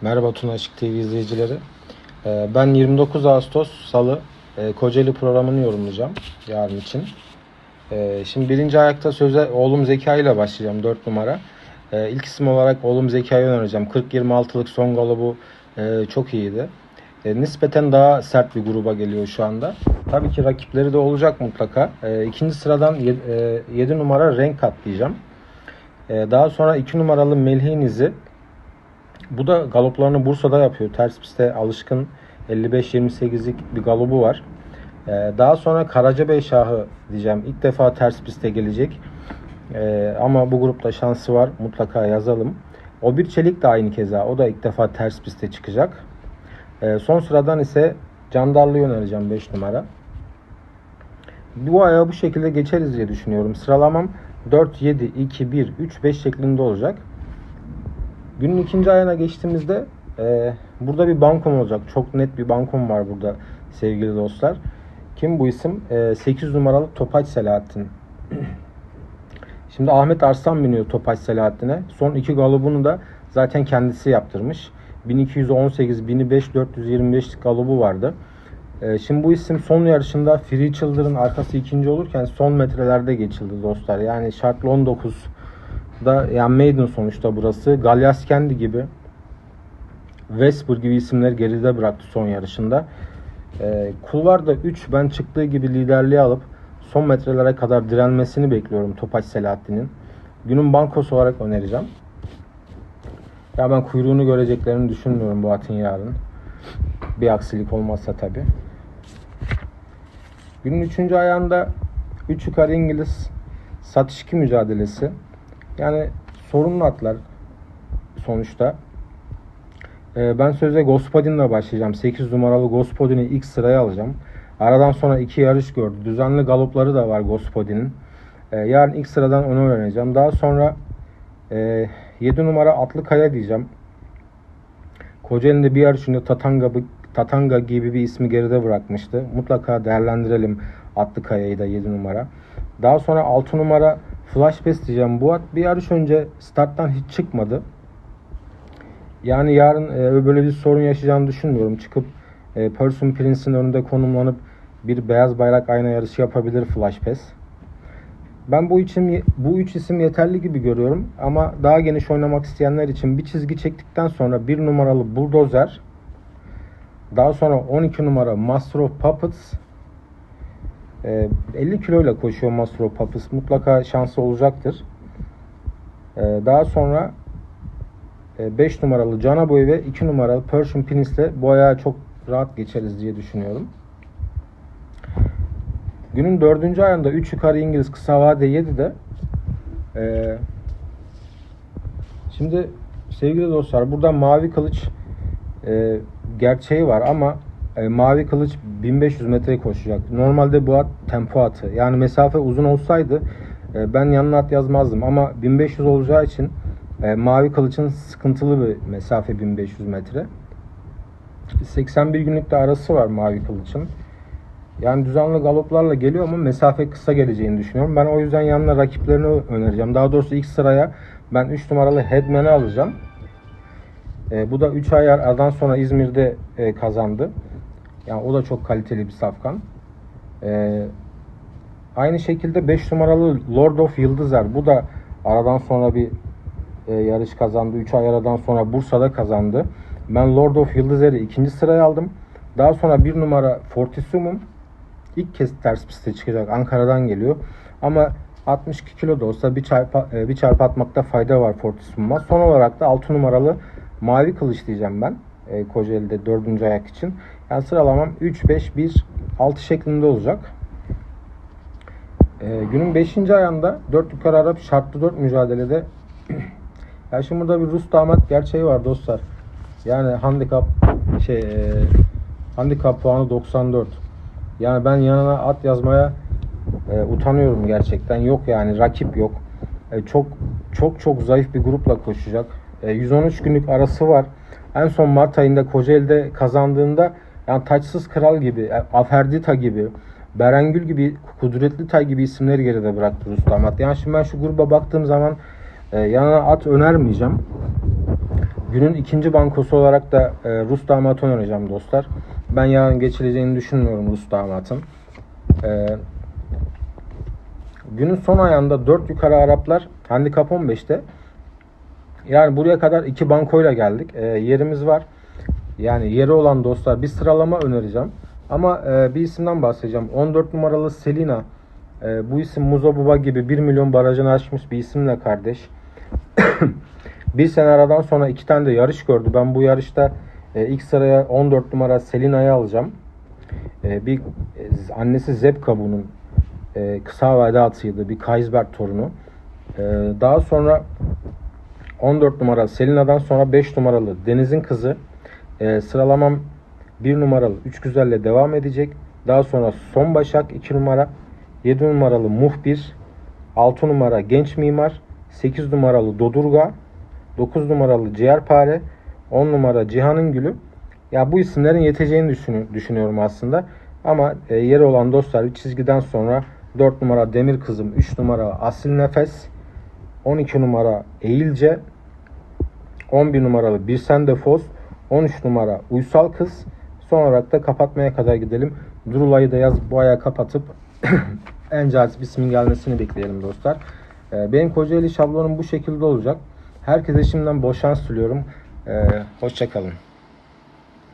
Merhaba Tuna Işık TV izleyicileri. Ee, Ben 29 Ağustos Salı e, Kocaeli programını yorumlayacağım yarın için. Ee, Şimdi birinci ayakta söze oğlum Zekai ile başlayacağım 4 numara. Ee, İlk isim olarak oğlum Zekai'yi önereceğim. 40-26'lık son galobu e, çok iyiydi. E, Nispeten daha sert bir gruba geliyor şu anda. Tabii ki rakipleri de olacak mutlaka. İkinci sıradan 7 numara renk. E, Daha sonra 2 numaralı Melih'in izi bu da galoplarını Bursa'da yapıyor. Ters pistte alışkın 55-28'lik bir galobu var. Ee, daha sonra Karacabey Şahı diyeceğim. İlk defa ters piste gelecek. Ee, ama bu grupta şansı var. Mutlaka yazalım. O bir çelik de aynı keza. O da ilk defa ters piste çıkacak. Ee, son sıradan ise Candarlı'yı önereceğim 5 numara. Bu ayağı bu şekilde geçeriz diye düşünüyorum. Sıralamam 4, 7, 2, 1, 3, 5 şeklinde olacak. Günün ikinci ayına geçtiğimizde e, burada bir bankom olacak. Çok net bir bankom var burada sevgili dostlar. Kim bu isim? E, 8 numaralı Topaç Selahattin. Şimdi Ahmet Arslan biniyor Topaç Selahattin'e. Son iki galobunu da zaten kendisi yaptırmış. 1218, 1005, 425'lik galobu vardı. E, şimdi bu isim son yarışında Free Childer'ın arkası ikinci olurken son metrelerde geçildi dostlar. Yani şartlı 19 da yani Maiden sonuçta burası. Galyaskendi gibi Vesper gibi isimleri geride bıraktı son yarışında. Ee, kulvarda 3 ben çıktığı gibi liderliği alıp son metrelere kadar direnmesini bekliyorum Topaç Selahattin'in. Günün bankosu olarak önereceğim. Ya ben kuyruğunu göreceklerini düşünmüyorum bu atın yarın. Bir aksilik olmazsa tabi. Günün 3. ayağında 3 yukarı İngiliz satış 2 mücadelesi. Yani sorunlu atlar sonuçta. Ee, ben söze Gospodin'le başlayacağım. 8 numaralı Gospodin'i ilk sıraya alacağım. Aradan sonra iki yarış gördü. Düzenli galopları da var Gospodin'in. Ee, yarın ilk sıradan onu öğreneceğim. Daha sonra e, 7 numara Atlıkaya diyeceğim. Kocaeli'nde bir yarışında Tatanga, Tatanga gibi bir ismi geride bırakmıştı. Mutlaka değerlendirelim Atlıkaya'yı da 7 numara. Daha sonra 6 numara Flash Pass diyeceğim. Bu at bir yarış önce starttan hiç çıkmadı. Yani yarın e, böyle bir sorun yaşayacağını düşünmüyorum. Çıkıp e, Person Prince'in önünde konumlanıp bir beyaz bayrak ayna yarışı yapabilir Flash Pass. Ben bu için bu üç isim yeterli gibi görüyorum ama daha geniş oynamak isteyenler için bir çizgi çektikten sonra bir numaralı Bulldozer, daha sonra 12 numara Master of Puppets, e, 50 kiloyla koşuyor Master of Puppets. Mutlaka şansı olacaktır. E, daha sonra 5 numaralı Canaboy ve 2 numaralı Persian Prince'le bu ayağı çok rahat geçeriz diye düşünüyorum. Günün dördüncü ayında 3 yukarı İngiliz kısa vade 7'de ee, şimdi sevgili dostlar burada mavi kılıç e, gerçeği var ama e, mavi kılıç 1500 metre koşacak. Normalde bu at tempo atı. Yani mesafe uzun olsaydı e, ben yanına at yazmazdım ama 1500 olacağı için e, mavi kılıçın sıkıntılı bir mesafe 1500 metre. 81 günlük de arası var mavi kılıçın. Yani düzenli galoplarla geliyor ama mesafe kısa geleceğini düşünüyorum. Ben o yüzden yanına rakiplerini önereceğim. Daha doğrusu ilk sıraya ben 3 numaralı Headman'i alacağım. E, bu da 3 ay aradan sonra İzmir'de e, kazandı. Yani o da çok kaliteli bir safkan. E, aynı şekilde 5 numaralı Lord of Yıldızer. Bu da aradan sonra bir e, yarış kazandı. 3 ay aradan sonra Bursa'da kazandı. Ben Lord of Yıldızer'i ikinci sıraya aldım. Daha sonra bir numara Fortissumum ilk kez ters piste çıkacak. Ankara'dan geliyor. Ama 62 kilo da olsa bir çarpı, e, bir çarpı atmakta fayda var Fortissumum'a. Son olarak da 6 numaralı Mavi Kılıç diyeceğim ben. E, Kocaeli'de 4. ayak için. Yani sıralamam 3, 5, 1, 6 şeklinde olacak. E, günün 5. ayında 4 yukarı Arap şartlı 4 mücadelede ya şimdi burada bir Rus damat gerçeği var dostlar. Yani handikap şey e, handikap puanı 94. Yani ben yanına at yazmaya e, utanıyorum gerçekten. Yok yani rakip yok. E, çok çok çok zayıf bir grupla koşacak. E, 113 günlük arası var. En son Mart ayında Kocaeli'de kazandığında yani taçsız kral gibi, e, Aferdita gibi, Berengül gibi, Kudretli Tay gibi isimleri geride bıraktı Rus damat. Yani şimdi ben şu gruba baktığım zaman e, yanına at önermeyeceğim. Günün ikinci bankosu olarak da e, Rus damatı önereceğim dostlar. Ben yarın geçileceğini düşünmüyorum Rus damatın. E, günün son ayağında 4 yukarı Araplar handikap 15'te. Yani buraya kadar iki bankoyla geldik. E, yerimiz var. Yani yeri olan dostlar bir sıralama önereceğim. Ama e, bir isimden bahsedeceğim. 14 numaralı Selina. E, bu isim Muzo Buba gibi 1 milyon barajını aşmış bir isimle kardeş. bir sene aradan sonra iki tane de yarış gördü. Ben bu yarışta e, ilk sıraya 14 numara Selina'yı alacağım. E, bir e, annesi Zebka bunun e, kısa vade atıydı. Bir Kaisberg torunu. E, daha sonra 14 numara Selina'dan sonra 5 numaralı Deniz'in kızı. E, sıralamam 1 numaralı 3 güzelle devam edecek. Daha sonra Son Başak 2 numara. 7 numaralı Muhbir. 6 numara Genç Mimar. 8 numaralı Dodurga. 9 numaralı Ciğerpare. 10 numara Cihan'ın Gülü. Ya bu isimlerin yeteceğini düşünü- düşünüyorum aslında. Ama e, yeri olan dostlar bir çizgiden sonra 4 numara Demir Kızım, 3 numara Asil Nefes, 12 numara Eğilce, 11 numaralı Bir Sen Defos, 13 numara Uysal Kız. Son olarak da kapatmaya kadar gidelim. Durulay'ı da yaz bu aya kapatıp en cazip ismin gelmesini bekleyelim dostlar. Ee, Benim Kocaeli şablonum bu şekilde olacak. Herkese şimdiden bol şans diliyorum. Ee, Hoşçakalın.